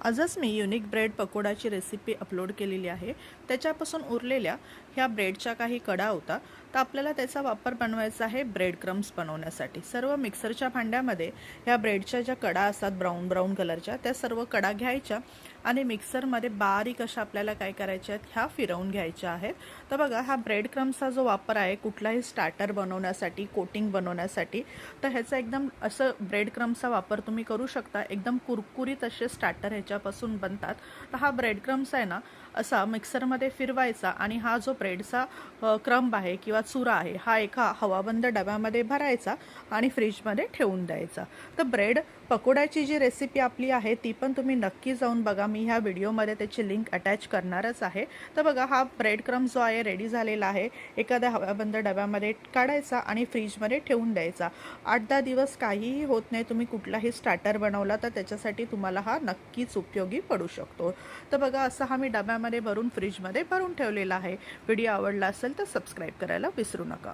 आजच मी unique bread पकोडाची रेसिपी अपलोड केलेली आहे. त्याच्यापासून उरलेल्या ह्या ब्रेडच्या काही कडा होता. तर आपल्याला त्याचा वापर बनवायचा आहे ब्रेड क्रम्स बनवण्यासाठी. सर्व मिक्सरच्या भांड्यामध्ये ह्या ब्रेडच्या ज्या कडा असतात ब्राऊन ब्राऊन कलरच्या त्या सर्व कडा घ्यायच्या आणि मिक्सरमध्ये बारीक अशा आपल्याला काय करायच्या आहेत ह्या फिरवून घ्यायच्या आहेत. तर बघा हा ब्रेड क्रम्सचा जो वापर आहे कुठलाही स्टार्टर बनवण्यासाठी कोटिंग बनवण्यासाठी तर ह्याचा एकदम असं ब्रेड क्रम्सचा वापर तुम्ही करू शकता. एकदम कुरकुरीत असे स्टार्टर ह्याच्यापासून बनतात. तर हा ब्रेड क्रम्स आहे ना असा मिक्सरमध्ये फिरवायचा आणि हा जो ब्रेडचा अ, क्रम्ब आहे किंवा चुरा आहे हा एका हवाबंद डब्यामध्ये भरायचा आणि फ्रीजमध्ये ठेवून द्यायचा. तर ब्रेड पकोड्याची जी रेसिपी आपली आहे ती पण तुम्ही नक्की जाऊन बघा. मी ह्या व्हिडिओमध्ये त्याची लिंक अटॅच करणारच आहे. तर बघा हा ब्रेड क्रम जो आहे रेडी झालेला आहे. एखाद्या हवाबंद डब्यामध्ये काढायचा आणि फ्रीजमध्ये ठेवून द्यायचा. आठ दहा दिवस काहीही होत नाही. तुम्ही कुठलाही स्टार्टर बनवला तर त्याच्यासाठी तुम्हाला हा नक्कीच उपयोगी पडू शकतो. तर बघा असा हा मी डब्या डब्यामध्ये भरून फ्रीजमध्ये भरून ठेवलेला आहे. व्हिडिओ आवडला असेल तर सबस्क्राईब करायला विसरू नका.